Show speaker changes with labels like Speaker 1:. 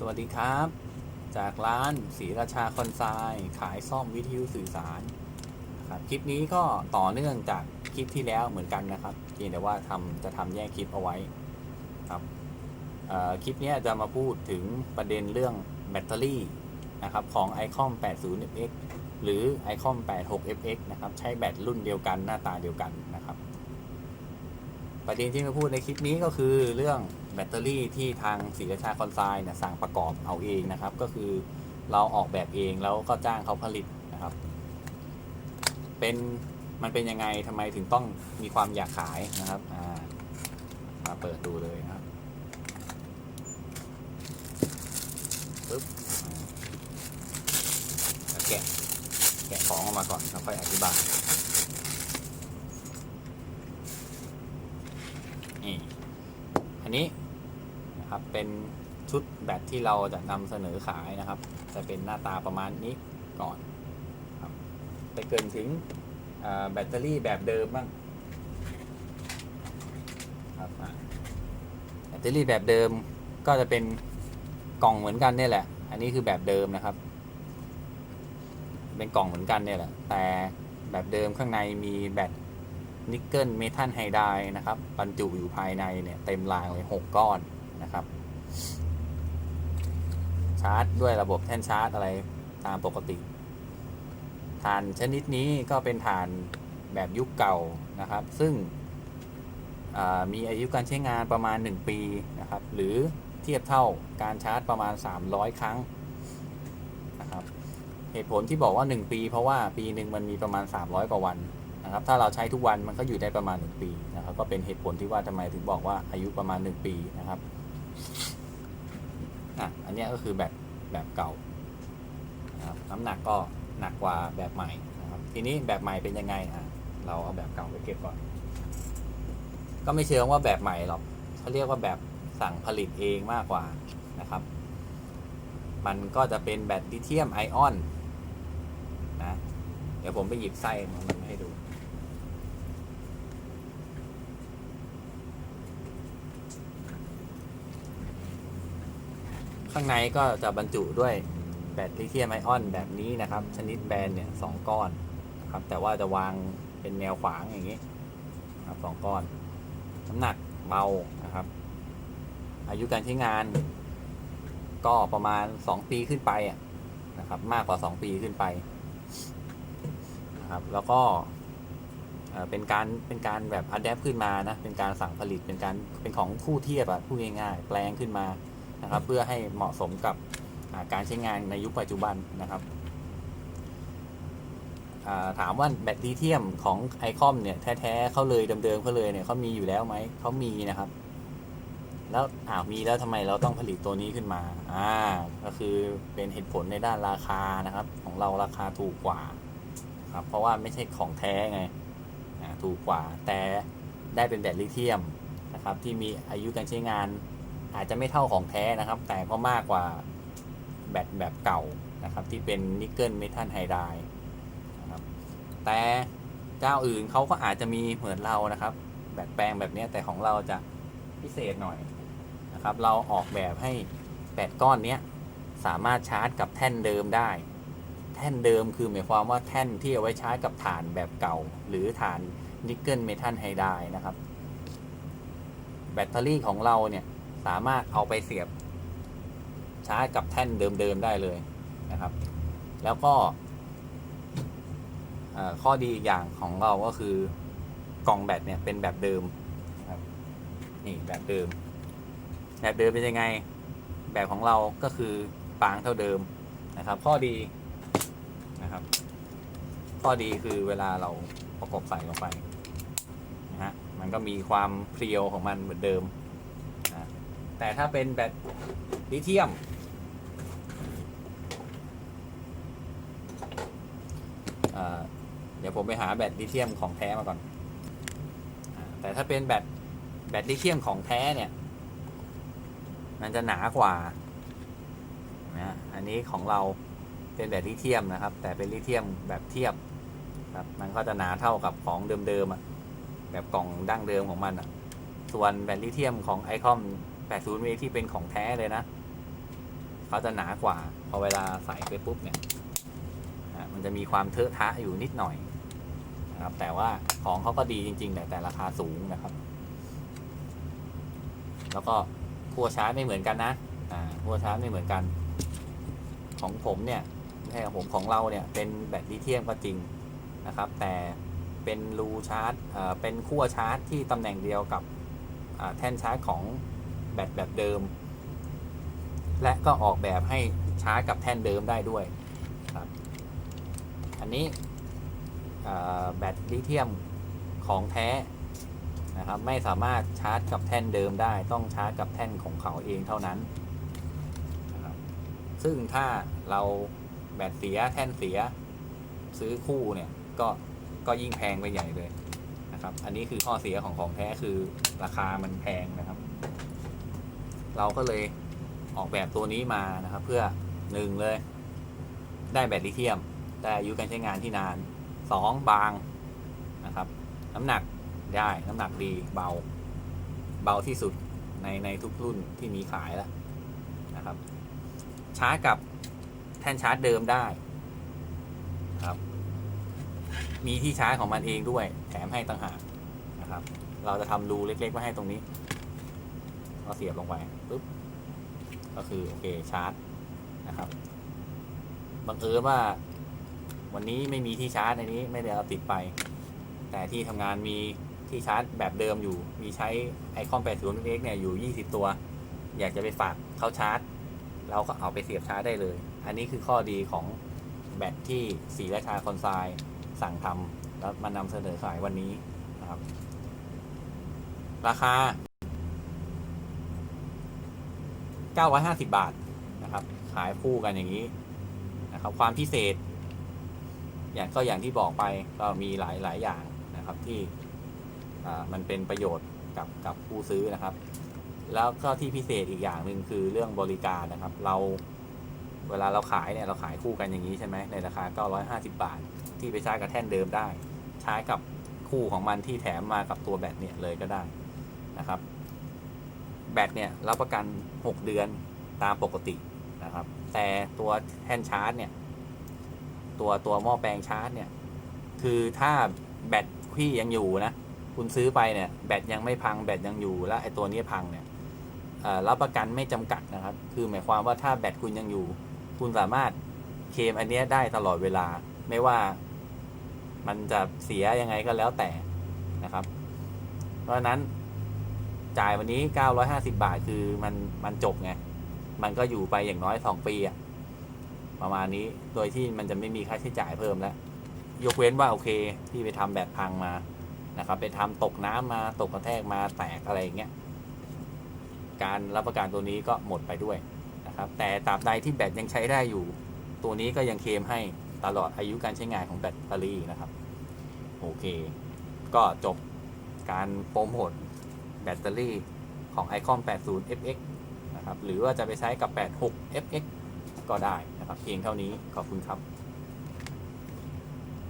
Speaker 1: สวัสดีครับ จากร้านศรีราชาคอนไซน์ขายซ่อมวิทยุสื่อสารครับคลิปนี้ก็ต่อเนื่องจากคลิปที่แล้วเหมือนกันนะครับเพียงแต่ว่าทำจะทำแยกคลิปเอาไว้ครับคลิปนี้จะมาพูดถึงประเด็นเรื่องแบตเตอรี่นะครับของ iCOM 80FX หรือ iCOM 86FX นะครับใช้แบตรุ่นเดียวกันหน้าตาเดียวกันนะครับ ประเด็นที่มาพูดในคลิปนี้ก็คือเรื่อง แบตเตอรี่ที่ทางศรีราชาคอนไซน์เนี่ยสั่งประกอบเอาเองนะครับ ก็คือเราออกแบบเองแล้วก็จ้างเขาผลิตนะครับ เป็นมันเป็นยังไงทำไมถึงต้องมีความอยากขายนะครับอ่ามาเปิดดูเลยนะครับปึ๊บแล้วแกะแกะของออกมาก่อนแล้วค่อยอธิบายนี่อันนี้ นะครับ เป็นชุดแบตที่เราจะนำเสนอขายนะครับ จะเป็นหน้าตาประมาณนี้ก่อนครับไปเกินถึงแบตเตอรี่แบบเดิมบ้างครับแบตเตอรี่แบบเดิมก็จะเป็นกล่องเหมือนกันเนี่ยแหละ อันนี้คือแบบเดิมนะครับ เป็นกล่องเหมือนกันเนี่ยแหละ แต่แบบเดิมข้างในมีแบตนิกเกิลเมทัลไฮไดร์นะครับบรรจุอยู่ภายในเนี่ยเต็มรางเลยหกก้อน นะครับ ชาร์จด้วยระบบแท่นชาร์จอะไรตามปกติฐานชนิดนี้ก็เป็นฐานแบบยุคเก่านะครับ ซึ่งมีอายุการใช้งานประมาณ 1 ปีนะครับ หรือเทียบเท่าการชาร์จประมาณ 300 ครั้งนะครับ เหตุผลที่บอกว่า 1 ปี เพราะว่าปีหนึ่งมันมีประมาณ 300 กว่าวันนะครับ ถ้าเราใช้ทุกวันมันก็อยู่ได้ประมาณ 1 ปีนะครับ ก็เป็นเหตุผลที่ว่าทำไมถึงบอกว่าอายุประมาณ 1 ปีนะครับ อะอันนี้ก็คือแบบแบบเก่านะครับน้ำหนักก็หนักกว่าแบบใหม่นะครับทีนี้แบบใหม่เป็นยังไงอะเราเอาแบบเก่าไปเก็บก่อน ก็ไม่เชิงว่าแบบใหม่หรอกเขาเรียกว่าแบบสั่งผลิตเองมากกว่านะครับ มันก็จะเป็นแบตลิเธียมไอออนนะ เดี๋ยวผมไปหยิบไส้มันมาให้ดู ข้างในก็จะบรรจุด้วยแบตลิเธียมไอออนแบบนี้นะครับ ชนิดแบนเนี่ยสองก้อนนะครับ แต่ว่าจะวางเป็นแนวขวางอย่างนี้ครับสองก้อน น้ำหนักเบานะครับ อายุการใช้งาน ก็ประมาณ 2 ปีขึ้นไปนะครับ มากกว่า 2 ปีขึ้นไปนะครับ แล้วก็เอ่อเป็นการเป็นการแบบอัดแอปขึ้นมานะ เป็นการสั่งผลิตเป็นการเป็นของคู่เทียบอะพูดง่ายๆ แปลงขึ้นมา นะครับ เพื่อให้เหมาะสมกับการใช้งานในยุคปัจจุบันนะครับถามว่าแบตลิเทียมของไอคอมเนี่ยแท้ๆเขาเลยเดิมๆเขาเลยเนี่ยเขามีอยู่แล้วไหมเขามีนะครับ แล้วอ้าวมีแล้วทำไมเราต้องผลิตตัวนี้ขึ้นมาอ่าก็คือเป็นเหตุผลในด้านราคานะครับ ของเราราคาถูกกว่าครับเพราะว่าไม่ใช่ของแท้ไงถูกกว่าแต่ได้เป็นแบตลิเธียมนะครับ ที่มีอายุการใช้งาน อาจจะไม่เท่าของแท้นะครับ แต่ก็มากกว่าแบตแบบเก่านะครับ ที่เป็นนิกเกิลเมทัลไฮไดร์นะครับแต่เจ้าอื่นเขาก็อาจจะมีเหมือนเรานะครับ แบบแปลงแบบนี้แต่ของเราจะพิเศษหน่อยนะครับ เราออกแบบให้แบตก้อนนี้สามารถชาร์จกับแท่นเดิมได้ แท่นเดิมคือหมายความว่าแท่นที่เอาไว้ใช้กับฐานแบบเก่า หรือฐานนิกเกิลเมทัลไฮไดร์นะครับ แบตเตอรี่ของเราเนี่ย สามารถเอาไปเสียบชาร์จกับแท่นเดิมๆได้เลยนะครับ แล้วก็ข้อดีอีกอย่างของเราก็คือกล่องแบตเนี่ยเป็นแบบเดิมนะครับนี่แบบเดิม แบบเดิมเป็นยังไง แบบของเราก็คือปางเท่าเดิมนะครับ ข้อดีนะครับ ข้อดีคือเวลาเราประกบใส่ลงไปนะฮะมันก็มีความเพรียวของมันเหมือนเดิม แต่ถ้าเป็นแบตลิเธียม เดี๋ยวผมไปหาแบตลิเธียมของแท้มาก่อนอแต่ถ้าเป็นแบตแบตลิเธียมของแท้เนี่ย มันจะหนากว่านะอันนี้ของเราเป็นแบบลิเทียมนะครับ แต่เป็นลิเทียมแบบเทียบครับมันก็จะหนาเท่ากับของเดิมๆอะแบบกล่องดั้งเดิมของมันอะส่วนแบตลิเทียมของไอคอม 80 v ที่เป็นของแท้เลยนะเขาจะหนากว่า พอเวลาใส่ไปปุ๊บเนี่ย มันจะมีความเทอะทะอยู่นิดหน่อยนะครับ แต่ว่าของเขาก็ดีจริง ๆ แต่แต่ราคาสูงนะครับ แล้วก็ขั้วชาร์จไม่เหมือนกันนะขั้วชาร์จไม่เหมือนกัน ของผมเนี่ยไม่ใช่ของผมของเราเนี่ย เป็นแบตลิเธียมก็จริงนะครับ แต่เป็นรูชาร์จเอ่อเป็นขั้วชาร์จที่ตำแหน่งเดียวกับแท่นชาร์จของ แบตแบบเดิม และก็ออกแบบให้ชาร์จกับแท่นเดิมได้ด้วยครับ อันนี้แบตลิเธียมของแท้นะครับไม่สามารถชาร์จกับแท่นเดิมได้ต้องชาร์จกับแท่นของเขาเองเท่านั้น ซึ่งถ้าเราแบตเสียแท่นเสียซื้อคู่เนี่ยก็ก็ยิ่งแพงไปใหญ่เลยนะครับ อันนี้คือข้อเสียของของแท้คือราคามันแพงนะครับ เราก็เลยออกแบบตัวนี้มานะครับ เพื่อหนึ่งเลย ได้แบตลิเธียม ได้อายุการใช้งานที่นานสองบางนะครับ น้ำหนักได้น้ำหนักดีเบา เบาที่สุดในในทุกรุ่นที่มีขายแล้วนะครับชาร์จกับแท่นชาร์จเดิมได้ครับ มีที่ชาร์จของมันเองด้วย แถมให้ต่างหากนะครับ เราจะทำรูเล็กๆไว้ให้ตรงนี้ ก็เสียบลงไปปุ๊บก็คือโอเคชาร์จนะครับบังเอิญว่า วันนี้ไม่มีที่ชาร์จในนี้ไม่ได้เอาติดไป แต่ที่ทำงานมีที่ชาร์จแบบเดิมอยู่ มีใช้ไอคอน 80 x เนี่ยอยู่ 20 ตัว อยากจะไปฝากเข้าชาร์จ เราก็เอาไปเสียบชาร์จได้เลย อันนี้คือข้อดีของแบตที่สีราชาคอนไซสั่งทำแล้วมานำเสนอขายวันนี้นะครับ ราคา 950 บาทนะครับ ขายคู่กันอย่างนี้นะครับ ความพิเศษ อย่างก็อย่างที่บอกไปก็มีหลายหลายอย่างนะครับที่มันเป็นประโยชน์กับกับผู้ซื้อนะครับ แล้วก็ที่พิเศษอีกอย่างหนึ่งคือเรื่องบริการนะครับ เราเวลาเราขายเนี่ยเราขายคู่กันอย่างนี้ใช่ไหมในราคา 950 บาท ที่ไปใช้กับแท่นเดิมได้ ใช้กับคู่ของมันที่แถมมากับตัวแบตเนี่ยเลยก็ได้นะครับ แบตเนี่ยรับประกัน 6 เดือนตามปกตินะครับ แต่ตัวแท่นชาร์จเนี่ยตัวตัวหม้อแปลงชาร์จเนี่ย คือถ้าแบตที่ยังอยู่นะ คุณซื้อไปเนี่ยแบตยังไม่พังแบตยังอยู่แล้วไอ้ตัวนี้พังเนี่ยรับประกันไม่จำกัดนะครับ คือหมายความว่าถ้าแบตคุณยังอยู่ คุณสามารถเคมอันเนี้ยได้ตลอดเวลา ไม่ว่ามันจะเสียยังไงก็แล้วแต่นะครับ เพราะฉะนั้น จ่ายวันนี้950บาทคือมันมันจบไง มันก็อยู่ไปอย่างน้อย2ปีอะประมาณนี้โดยที่มันจะไม่มีค่าใช้จ่ายเพิ่มแล้ว ยกเว้นว่าโอเคที่ไปทำแบบพังมานะครับ ไปทำตกน้ำมาตกกระแทกมาแตกอะไรอย่างเงี้ยการรับประกันตัวนี้ก็หมดไปด้วยนะครับ แต่ตราบใดที่แบตยังใช้ได้อยู่ ตัวนี้ก็ยังเคลมให้ตลอดอายุการใช้งานของแบตเตอรี่นะครับ โอเค ก็จบการโปรโมท บตเตอรี่ของ Icon 80 FX นะครับ หรือว่าจะไปใช้กับ 86 FX ก็ได้นะครับ เพียงเท่านี้ ขอบคุณครับ